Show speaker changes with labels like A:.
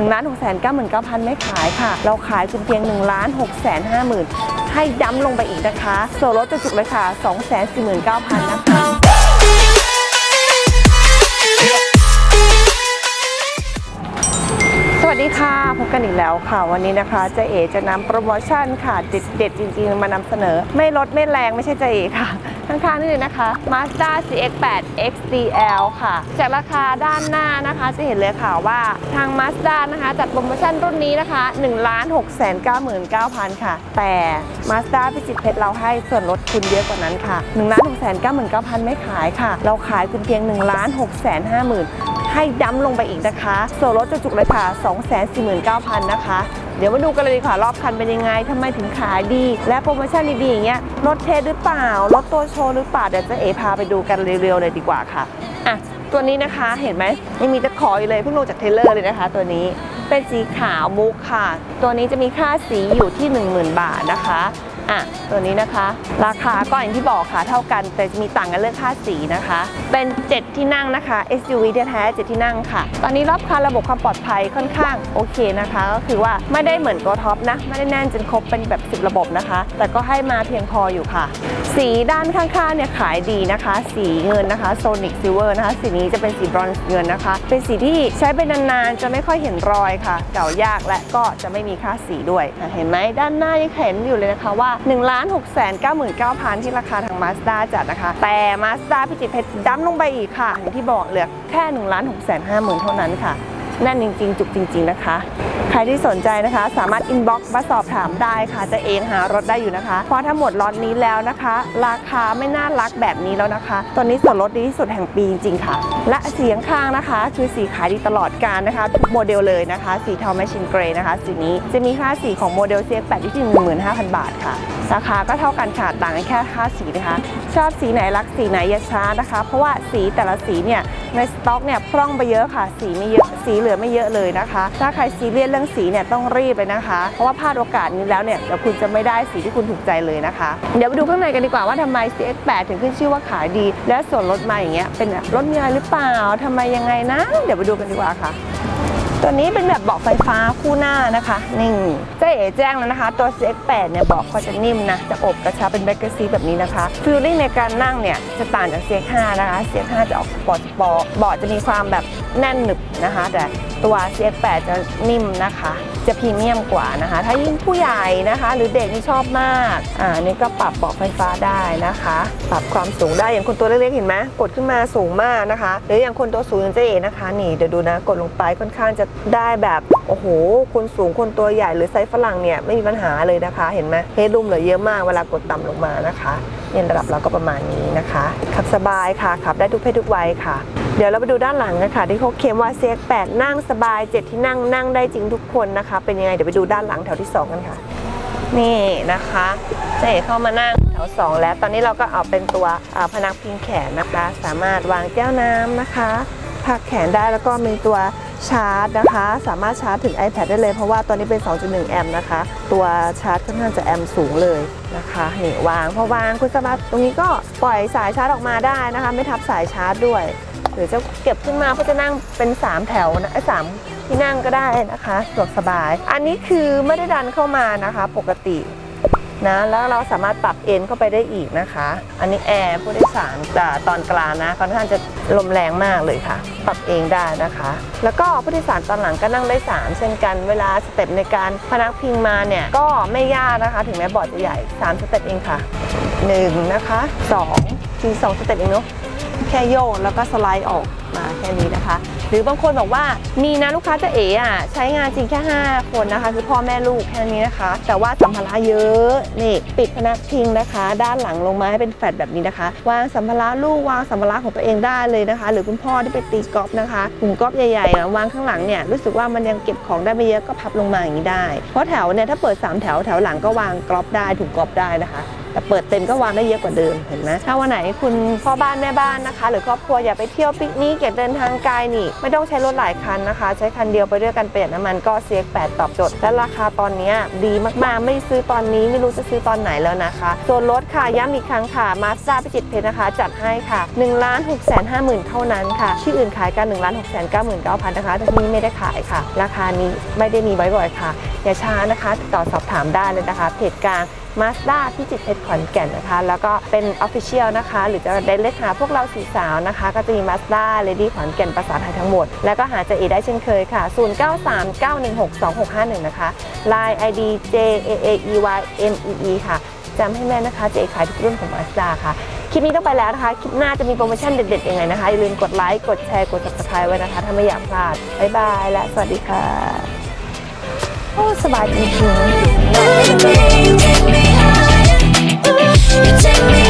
A: 1ล้าน6 9 9 0 0 0ไม่ขายค่ะ เราขายคุณเพียง1ล้าน6 5 0 0 0 0ให้ย้ำลงไปอีกนะคะส่วนลดจุกๆเลยค่ะ2 4 9 0 0 0นะคะ ดีค่ะพบกันอีกแล้วค่ะ วันนี้นะคะเจเอจะนำโปรโมชั่นค่ะเด็ดๆจริงๆ มานำเสนอ ไม่ลดไม่แรงไม่ใช่เจเอค่ะ ข้างๆนี่เลยนะคะ Mazda CX-8 XDL ค่ะ จากราคาด้านหน้านะคะ จะเห็นเลยค่ะว่าทาง Mazda นะคะ จัดโปรโมชั่นรุ่นนี้นะคะ 1 6 9 9 9 0 0 0 ค่ะ แต่ Mazda พิจิตรเพชรเราให้ส่วนลดคุณเยอะกว่านั้นค่ะ 1 6 9 9 9 0 0 ไม่ขายค่ะ เราขายคุณเพียง 1 6 5 0 0 0 ให้ย้ำลงไปอีกนะคะ ส่วนลดจุกๆเลยค่ะ 249,000 นะคะ เดี๋ยวมาดูกันเลยดีกว่ารอบคันเป็นยังไงทำไมถึงขายดี และโปรโมชั่นดีๆอย่างเงี้ยลดเทสหรือเปล่าลดตัวโชว์หรือเปล่าเดี๋ยวจะเอพาไปดูกันเร็วๆเลยดีกว่าค่ะอะตัวนี้นะคะเห็นไหมยังมีตะขออยู่เลยเพิ่งลงจากเทเลอร์เลยนะคะ ตัวนี้เป็นสีขาวมุกค่ะ ตัวนี้จะมีค่าสีอยู่ที่ 10,000 บาทนะคะ อะตัวนี้นะคะ ราคาก็อย่างที่บอกค่ะเท่ากัน แต่จะมีต่างกันเรื่องค่าสีนะคะ เป็น 7 ที่นั่งนะคะ SUV แท้ๆ7ที่นั่งค่ะ ตอนนี้รอบคันระบบความปลอดภัยค่อนข้างโอเคนะคะ ก็คือว่าไม่ได้เหมือนตัวท็อปนะ ไม่ได้แน่นจนครบเป็นแบบ 10 ระบบนะคะ แต่ก็ให้มาเพียงพออยู่ค่ะ สีด้านข้างๆเนี่ยขายดีนะคะ สีเงินนะคะ Sonic Silver นะคะ สีนี้จะเป็นสีบรอนซ์เงินนะคะ เป็นสีที่ใช้ไปนานๆจะไม่ค่อยเห็นรอยค่ะ เก่ายากและก็จะไม่มีค่าสีด้วยเห็นไหมด้านหน้ายังเห็นอยู่เลยนะคะว่า1 6 9 9 0 0 0 ที่ราคาทาง Mazda จัดนะคะ แต่ Mazda พิจิตรเพชรดั้มลงไปอีกค่ะอย่างที่บอกเหลือแค่ 1 6 5 0 0 0 0เท่านั้นค่ะแน่นจริง ๆ จุกจริง ๆ นะคะ ครที่สนใจนะคะ สามารถอินบ็อกซ์มาสอบถามได้ค่ะ จะเองหารถได้อยู่นะคะ เพราะถ้าหมดล็อตนี้แล้วนะคะ ราคาไม่น่ารักแบบนี้แล้วนะคะ ตอนนี้ส่วนลดดีที่สุดแห่งปีจริงๆค่ะ และสีข้างนะคะคือสีขายดีตลอดการนะคะทุกโมเดลเลยนะคะ สีเทาแมชชินเกรย์นะคะสีนี้จะมีค่าสีของโมเดล CX8 ที่ 15,000 บาทค่ะราคาก็เท่ากันค่ะต่างกันแค่ค่าสีนะคะ ชอบสีไหนรักสีไหนอย่าช้านะคะ เพราะว่าสีแต่ละสีเนี่ยในสต็อกเนี่ยพร่องไปเยอะค่ะ สีไม่เยอะสีเหลือไม่เยอะเลยนะคะ ถ้าใครซีเรียสเรื่องสีเนี่ยต้องรีบเลยนะคะ เพราะว่าพลาดโอกาสนี้แล้วเนี่ยเดี๋ยวคุณจะไม่ได้สีที่คุณถูกใจเลยนะคะ เดี๋ยวไปดูข้างในกันดีกว่าว่าทำไม CX8 ถึงขึ้นชื่อว่าขายดี และส่วนลดมาอย่างเงี้ยเป็นรถมีอะไรหรือเปล่าทำไมยังไงนะ เดี๋ยวไปดูกันดีกว่าค่ะ ตัวนี้เป็นแบบเบาะไฟฟ้าคู่หน้านะคะนี่เจ๊เอ๋แจ้งแล้วนะคะ ตัว CX8 เนี่ยเบาะก็จะนิ่มนะ จะอบกระชับเป็นแบ็กเกอร์ซีแบบนี้นะคะฟีลลิ่งในการนั่งเนี่ยจะต่างจาก CX5 นะคะ CX5 จะออกสปอร์ตสปอร์ตเบาะจะมีความแบบแน่นหนึบนะคะ แต่ตัว CX8 จะนิ่มนะคะ จะพรีเมียมกว่านะคะ ถ้ายิ่งผู้ใหญ่นะคะ หรือเด็กนี่ชอบมากอ่านี่ก็ปรับเบาะไฟฟ้าได้นะคะ ปรับความสูงได้อย่างคนตัวเล็กๆเห็นไหมกดขึ้นมาสูงมากนะคะ หรืออย่างคนตัวสูงอย่างเจ๊เอ๋นะคะนี่เดี๋ยวดูนะกดลงไปค่อนข้างจะได้แบบโอ้โหคนสูงคนตัวใหญ่หรือไซส์ฝรั่งเนี่ยไม่มีปัญหาเลยนะคะ เห็นไหมเฮดรูมเหลือเยอะมากเวลากดต่ำลงมานะคะเนี่ยระดับเราก็ประมาณนี้นะคะ ขับสบายค่ะขับได้ทุกเพศทุกวัยค่ะ เดี๋ยวเราไปดูด้านหลังกันค่ะที่เขาเขียนว่า CX8 นั่งสบาย7ที่นั่งนั่งได้จริงทุกคนนะคะ เป็นยังไงเดี๋ยวไปดูด้านหลังแถวที่2กันค่ะ นี่นะคะเจ๊เข้ามานั่งแถว2แล้ว ตอนนี้เราก็เอาเป็นตัวพนักพิงแขนนะคะ สามารถวางแก้วน้ำนะคะพักแขนได้แล้วก็มีตัวชาร์จนะคะ สามารถชาร์จถึง iPad ได้เลย เพราะว่าตัวนี้เป็น 2.1 แอมป์นะคะ ตัวชาร์จค่อนข้างจะแอมป์สูงเลยนะคะนี่วางพอวางคุณสามารถตรงนี้ก็ปล่อยสายชาร์จออกมาได้นะคะ ไม่ทับสายชาร์จด้วย หรือจะเก็บขึ้นมาเพื่อจะนั่งเป็น 3 แถวนะสามที่นั่งก็ได้นะคะสะดวกสบาย อันนี้คือไม่ได้ดันเข้ามานะคะ ปกตินะแล้วเราสามารถปรับเอ็นเข้าไปได้อีกนะคะ อันนี้แอร์ผู้โดยสารแต่ตอนกลางนะค่อนข้างจะลมแรงมากเลยค่ะ ปรับเองได้นะคะ แล้วก็ผู้โดยสารตอนหลังก็นั่งได้ 3 เช่นกันเวลาสเต็ปในการพนักพิงมาเนี่ยก็ไม่ยากนะคะ ถึงแม้บอร์ดจะใหญ่ 3 สเต็ปเองค่ะหนึ่งนะคะสองทีสองสเต็ปเองเนาะ แค่โยกแล้วก็สไลด์ออกมาแค่นี้นะคะ หรือบางคนบอกว่ามีนะลูกค้าจะเอ๋อะใช้งานจริงแค่ 5 คนนะคะ คือพ่อแม่ลูกแค่นี้นะคะ แต่ว่าสัมภาระเยอะนี่ปิดพนักพิงนะคะ ด้านหลังลงมาให้เป็นแฟลตแบบนี้นะคะวางสัมภาระลูกวางสัมภาระของตัวเองได้เลยนะคะ หรือคุณพ่อที่ไปตีกอล์ฟนะคะถุงกอล์ฟใหญ่ๆวางข้างหลังเนี่ยรู้สึกว่ามันยังเก็บของได้ไม่เยอะก็พับลงมาอย่างนี้ได้ เพราะแถวเนี่ยถ้าเปิดสามแถวแถวหลังก็วางกอล์ฟได้ถุงกอล์ฟได้นะคะ แต่เปิดเต็มก็วางได้เยอะกว่าเดิมเห็นไหมถ้าวันไหนคุณพ่อบ้านแม่บ้านนะคะ หรือครอบครัวอยากไปเที่ยวปิกนิกอยากเดินทางไกลนี่ ไม่ต้องใช้รถหลายคันนะคะ ใช้คันเดียวไปด้วยกันประหยัดน้ำมันก็ CX8 ตอบโจทย์และราคาตอนนี้ดีมากๆ ไม่ซื้อตอนนี้ไม่รู้จะซื้อตอนไหนแล้วนะคะส่วนลดค่ะย้ำอีกครั้งค่ะมาสด้าพิจิตรเพชรนะคะ จัดให้ค่ะ1นึ่งล้านหกแสนห้าหมื่นเท่านั้นค่ะที่อื่นขายกัน1นึ่งล้านหกแสนเก้าหมื่นเก้าพันนะคะที่นี่ไม่ได้ขายค่ะ ราคานี้ไม่ได้มีบ่อยๆค่ะ อย่าช้านะคะติดต่อสอบถามได้เลยนะคะเพจกลาง มาสด้าพิจิตเพชรขอนแก่นนะคะ แล้วก็เป็น Official นะคะ หรือจะได้เล็กหาพวกเราสีสาวนะคะ ก็จะมีมาสด้าเลดี้ขอนแก่นภาษาไทยทั้งหมด แล้วก็หาเจเอได้เช่นเคยค่ะ 0939162651 นะคะ Line ID J A A E Y N E E ค่ะจำให้แม่นนะคะเจขายทุกรุ่นของมาสด้าค่ะคลิปนี้ต้องไปแล้วนะคะ คลิปหน้าจะมีโปรโมชั่นเด็ดๆยังไงนะคะ อย่าลืมกดไลค์ กดแชร์ กด subscribe ไว้นะคะ ถ้าไม่อยากพลาด บ๊ายบาย และสวัสดีค่ะ โอ้ สบายจริงๆ
B: You take me